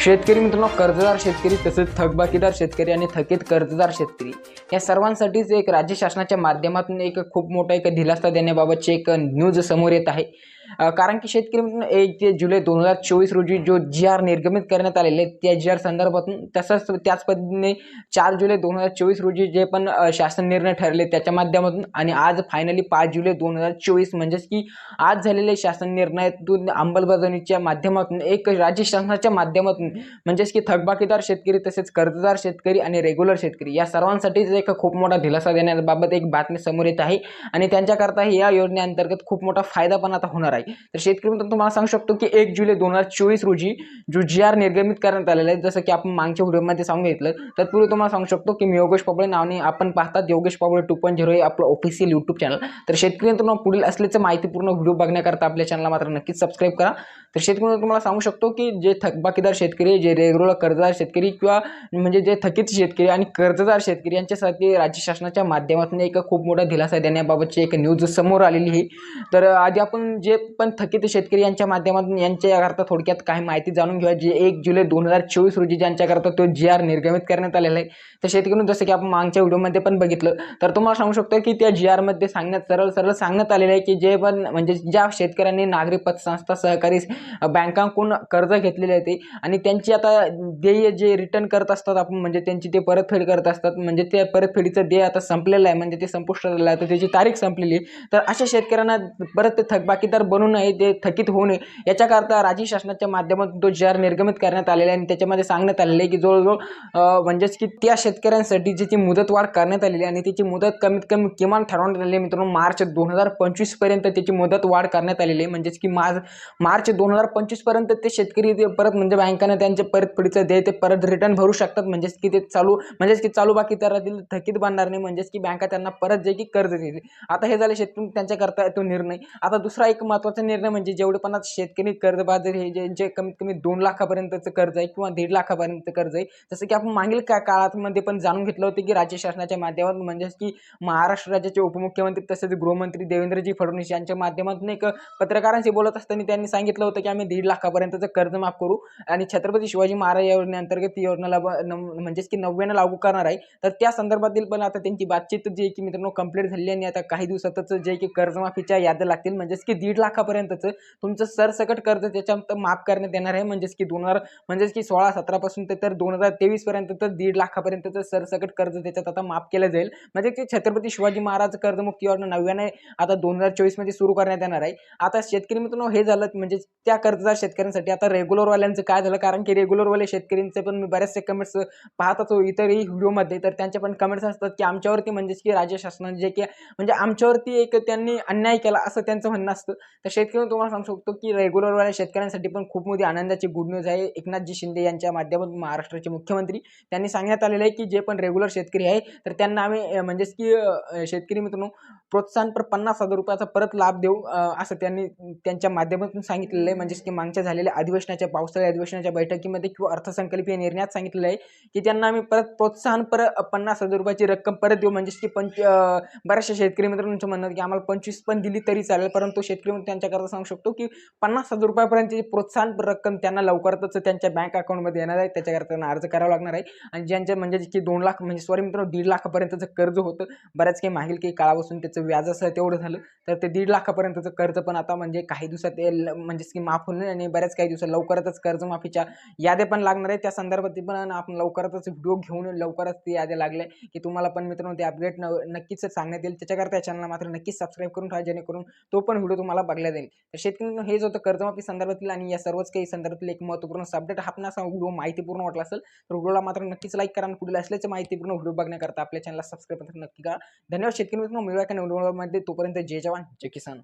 शेतकरी मित्रांनो कर्जदार शेतकरी तसेच थकबाकीदार शेतकरी आणि थकीत कर्जदार शेतकरी या सर्वांसाठीच एक राज्य शासनाच्या माध्यमातून एक खूप मोठा एक दिलासा देण्याबाबतची एक न्यूज समोर येत आहे. कारण की शेतकरी मित्रांनो एक ते जुलै दोन हजार चोवीस रोजी जो जी आर निर्गमित करण्यात आलेले त्या जी आर संदर्भातून तसंच त्याच पद्धतीने चार जुलै दोन हजार चोवीस रोजी जे पण शासन निर्णय ठरले त्याच्या माध्यमातून आणि आज फायनली पाच जुलै दोन हजार चोवीस म्हणजेच की आज झालेले शासन निर्णयातून अंमलबजावणीच्या माध्यमातून एक राज्य शासनाच्या माध्यमातून म्हणजेच की थकबाकीदार शेतकरी तसेच कर्जदार शेतकरी आणि रेग्युलर शेतकरी या सर्वांसाठीच एक खूप मोठा दिलासा देण्याबाबत एक बातमी समोर येत आहे. आणि त्यांच्याकरता या योजनेअंतर्गत खूप मोठा फायदा पण आता होणार आहे. तर शेतकरी तुम्हाला सांगू शकतो की एक जुलै दोन हजार चोवीस रोजी जो जी आर निर्गमित करण्यात आलेला आहे जसं की आपण मागच्या व्हिडिओमध्ये सांगितलं तत्पूर्वी तुम्हाला सांगू शकतो की मी योगेश पाबळे नावाने आपण पाहतात Yogesh Pable two point zero हे आपलं ऑफिशियल यूट्यूब चॅनल तर शेतकरी मित्रांनो पुढील असल्याचं माहितीपूर्ण व्हिडिओ बघण्याकरता आपल्या चॅनलला मात्र नक्कीच सबस्क्राईब करा. तर शेतकरी तुम्हाला सांगू शकतो की जे थकबाकीदार शेतकरी जे रेग्युलर कर्जदार शेतकरी किंवा म्हणजे जे थकीत शेतकरी आणि कर्जदार शेतकरी यांच्यासाठी राज्य शासनाच्या माध्यमातून एक खूप मोठा दिलासा देण्याबाबतची एक न्यूज समोर आलेली आहे. तर आधी आपण जे पण थकीत शेतकरी यांच्या माध्यमातून यांच्याकरता थोडक्यात काही माहिती जाणून घेऊया. जे एक जुलै दोन हजार चोवीस रोजी ज्यांच्याकरता तो जी आर निर्गमित करण्यात आलेला आहे. तर शेतकरी जसं की आपण मागच्या व्हिडिओमध्ये पण बघितलं तर तुम्हाला सांगू शकतो की त्या जी आरमध्ये सांगण्यात सरळ सरळ सांगण्यात आलेलं आहे की जे पण म्हणजे ज्या शेतकऱ्यांनी नागरी पतसंस्था सहकारी बँकांकडून कर्ज घेतलेले आहे ते आणि त्यांची आता देय जे रिटर्न करत असतात आपण म्हणजे त्यांची ते परतफेड करत असतात म्हणजे त्या परतफेडीचं देय आता संपलेलं आहे म्हणजे ते संपुष्टात आलं आहे तर त्याची तारीख संपलेली आहे. तर अशा शेतकऱ्यांना परत ते थकबाकीदार बनू नये ते थकीत होऊ नये. याच्याकरता राज्य शासनाच्या माध्यमातून तो जार निर्गमित करण्यात आलेला आहे आणि त्याच्यामध्ये सांगण्यात आलेलं आहे की जवळजवळ म्हणजेच की त्या शेतकऱ्यांसाठी ज्याची मुदतवाढ करण्यात आलेली आहे आणि त्याची मुदत कमीत कमी किमान ठरवण्यात आलेली आहे. मित्रांनो मार्च दोन हजार पंचवीसपर्यंत त्याची मुदत वाढ करण्यात आलेली आहे. म्हणजेच की मार्च मार्च दोन हजार पंचवीसपर्यंत ते शेतकरी ते परत म्हणजे बँकाने त्यांचे परतफेडीचं देय ते परत रिटर्न भरू शकतात. म्हणजेच की ते चालू म्हणजेच की चालू बाकी दरातील थकीत बनणार नाही. म्हणजेच की बँका त्यांना परत जे की कर्ज देते आता हे झाले शेतकरी त्यांच्याकरता तो निर्णय. आता दुसरा एक महत्त्वाचा निर्णय म्हणजे जेवढे पण आता शेतकरी कर्जबाजारी हे जे जे कमीत कमी दोन लाखापर्यंतचं कर्ज आहे किंवा दीड लाखापर्यंत कर्ज आहे. जसं की आपण मागील का काळामध्ये पण जाणून घेतलं होतं की राज्य शासनाच्या माध्यमातून म्हणजेच की महाराष्ट्र राज्याचे उपमुख्यमंत्री तसेच गृहमंत्री देवेंद्रजी फडणवीस यांच्या माध्यमातून एक पत्रकारांशी बोलत असताना त्यांनी सांगितलं होतं की आम्ही दीड लाखापर्यंतचं कर्ज माफ करू आणि छत्र छत्रपती शिवाजी महाराज या योजनेअंतर्गत ती योजना म्हणजेच की नव्यानं लागू करणार आहे. तर त्या संदर्भातील पण आता त्यांची बातचीत जी आहे की मित्रांनो कंप्लीट झाली आणि आता काही दिवसातच जे की कर्जमाफीच्या याद्या लागतील म्हणजेच की दीड लाखापर्यंतचं तुमचं सरसकट कर्ज त्याच्यात माफ करण्यात येणार आहे. म्हणजेच की दोन हजार म्हणजेच की सोळा सतरापासून ते तर दोन हजार तेवीसपर्यंत तर दीड लाखापर्यंतचं सरसकट कर्ज त्याच्यात आता माफ केलं जाईल. म्हणजे की छत्रपती शिवाजी महाराज कर्जमुक्ती योजना नव्याने आता दोन हजार चोवीसमध्ये सुरू करण्यात येणार आहे. आता शेतकरी मित्रांनो हे झालं म्हणजे त्या कर्जदार शेतकऱ्यांसाठी आता रेग्युलरवाल्यांचं काय झालं? कारण की रेग्युलरवाले शेतकऱ्यांचे पण मी बऱ्याचसे कमेंट्स पाहत असतो इतरही व्हिडिओमध्ये. तर त्यांचे पण कमेंट्स असतात की आमच्यावरती म्हणजेच की राज्य शासनाने जे की म्हणजे आमच्यावरती एक त्यांनी अन्याय केला असं त्यांचं म्हणणं असतं. तर शेतकरी तुम्हाला सांगू शकतो की रेग्युलरवाल्या शेतकऱ्यांसाठी पण खूप मोठी आनंदाची गुड न्यूज आहे. एकनाथजी शिंदे यांच्या माध्यमातून महाराष्ट्राचे मुख्यमंत्री त्यांनी सांगण्यात आलेलं आहे की जे पण रेग्युलर शेतकरी आहे तर त्यांना आम्ही म्हणजेच की शेतकरी मित्रांनो प्रोत्साहनपर पन्नास हजार रुपयाचा परत लाभ देऊ असं त्यांनी त्यांच्या माध्यमातून सांगितलेलं आहे. म्हणजेच की मागच्या झालेल्या अधिवेशनाच्या पावसाळी अधिवेशनाच्या बैठकीमध्ये किंवा अर्थसंकल्पीय निर्णयात सांगितलेलं आहे की त्यांना आम्ही परत प्रोत्साहन पर पन्नास हजार रुपयाची रक्कम परत देऊ. म्हणजेच की पंच बऱ्याचशा शेतकरी मित्रांचं म्हणणं की आम्हाला पंचवीस पण दिली तरी चालेल. परंतु शेतकरी मित्र त्यांच्याकरता सांगू शकतो की पन्नास हजार रुपयापर्यंतची प्रोत्साहन रक्कम त्यांना लवकरच त्यांच्या बँक अकाउंटमध्ये येणार आहे. त्याच्याकरता त्यांना अर्ज करावा लागणार आहे. आणि ज्यांच्या म्हणजे की दोन लाख म्हणजे सॉरी मित्रांनो दीड लाखापर्यंतचं कर्ज होतं. बऱ्याच काही मागील काही काळापासून त्याचं व्याज असं तेवढं झालं. तर ते दीड लाखापर्यंतचं कर्ज पण आता म्हणजे काही दिवसात म्हणजेच की माफ होईल आणि बऱ्याच काही दिवसात लवकरच कर्जमाफीच्या याद्या पण लागणार आहे त्या संदर्भात पण आपण लवकरच व्हिडिओ घेऊन लवकरच ते याद्या लागल्या की तुम्हाला पण मित्रांनो ते अपडेट न नक्कीच सांगण्यात येईल. त्याच्याकरता या चॅनलला मात्र नक्कीच सबस्क्राईब करून ठेवा जेणेकरून तो पण व्हिडिओ तुम्हाला बघला जाईल तर शेतकरी हेच होतं कर्जमाफी संदर्भातील आणि या सर्वच काही संदर्भातील एक महत्त्वपूर्ण अपडेट आपण असा व्हिडिओ माहितीपूर्ण वाटला असेल तर व्हिडिओला मात्र नक्कीच लाईक करा आणि पुढील असल्याचं माहितीपूर्ण व्हिडिओ बघण्याकरता आपल्या चॅनलला सबस्क्राईब नक्की करा. धन्यवाद शेतकरी मित्रांनो. की का व्हिडिओमध्ये तोपर्यंत जय जवान जय किसान.